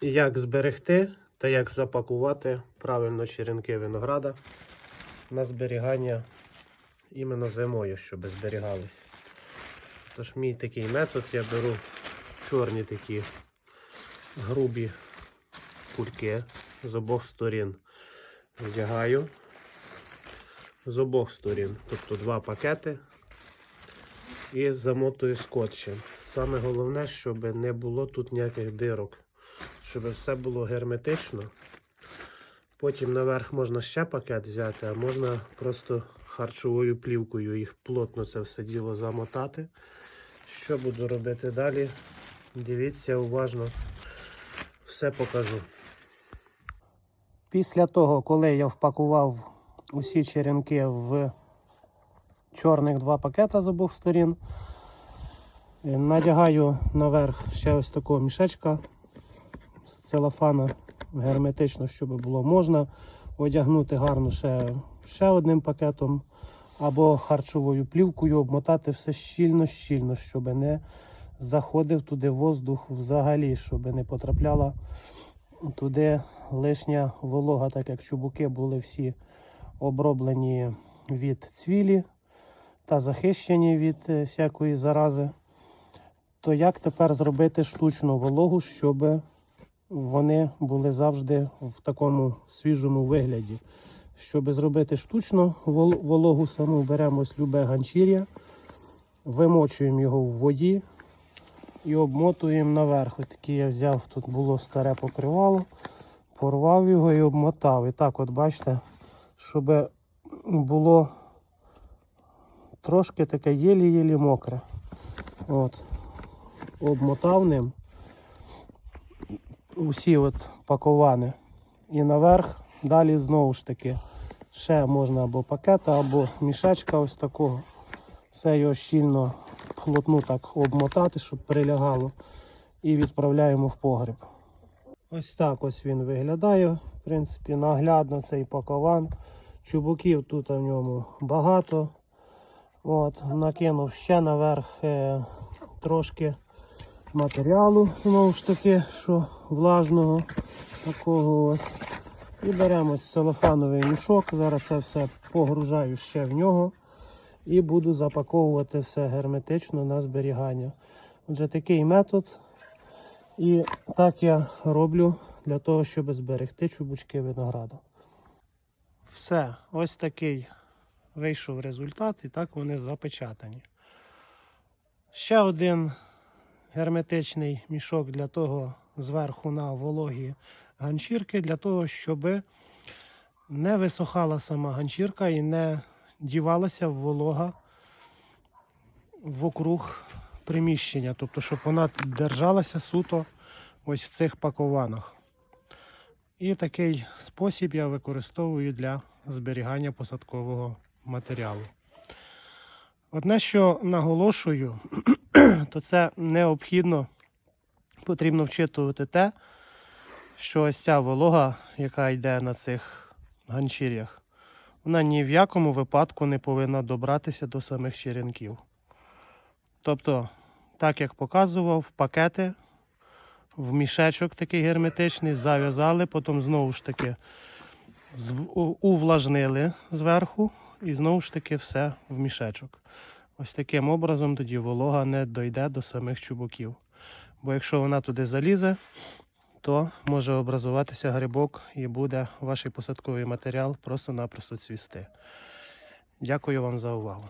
як зберегти та як запакувати правильно черенки винограда на зберігання іменно зимою, щоб зберігались. Тож мій такий метод я беру чорні такі грубі кульки з обох сторін. Вдягаю з обох сторін, тобто два пакети і замотую скотчем. Саме головне, щоб не було тут ніяких дирок, щоб все було герметично. Потім наверх можна ще пакет взяти, а можна просто харчовою плівкою їх плотно це все діло замотати. Що буду робити далі? Дивіться уважно, все покажу. Після того, коли я впакував усі черенки в чорних два пакета з обох сторін, е, надягаю наверх ще ось такого мішечка з целофана герметично, щоб було можна одягнути гарно ще, ще одним пакетом або харчовою плівкою, обмотати все щільно-щільно, щоб не заходив туди воздух взагалі, щоб не потрапляла туди лишня волога, так як чубуки були всі оброблені від цвілі та захищені від е, всякої зарази. То як тепер зробити штучну вологу, щоб вони були завжди в такому свіжому вигляді? Щоб зробити штучно вологу саму, беремо любе ганчір'я, вимочуємо його в воді і обмотуємо наверх. Ось таке я взяв, тут було старе покривало, порвав його і обмотав. І так, от бачите, щоб було трошки таке єлі-єлі мокре. От. Обмотав ним усі от паковани. І наверх далі знову ж таки ще можна або пакета, або мішечка ось такого. Все його щільно плотну так обмотати, щоб прилягало. І відправляємо в погріб. Ось так ось він виглядає. В принципі, наглядно цей пакован. Чубуків тут в ньому багато. От, накинув ще наверх е, трошки матеріалу, знову ж таки, що влажного такого ось. І беремо целофановий мішок. Зараз це все погружаю ще в нього і буду запаковувати все герметично на зберігання. Отже, такий метод. І так я роблю для того, щоб зберегти чубучки винограду. Все, ось такий вийшов результат, і так вони запечатані. Ще один герметичний мішок для того зверху на вологі ганчірки, для того, щоб не висохала сама ганчірка і не дівалася волога вокруг приміщення, тобто, щоб вона держалася суто ось в цих пакованах. І такий спосіб я використовую для зберігання посадкового матеріалу. Одне, що наголошую, то це необхідно потрібно вчитувати те, що ось ця волога, яка йде на цих ганчір'ях, вона ні в якому випадку не повинна добратися до самих черенків. Тобто, так як показував, пакети в мішечок такий герметичний, зав'язали, потім знову ж таки увлажнили зверху і знову ж таки все в мішечок. Ось таким образом тоді волога не дойде до самих чубуків. Бо якщо вона туди залізе, то може образуватися грибок і буде ваш посадковий матеріал просто-напросто цвісти. Дякую вам за увагу.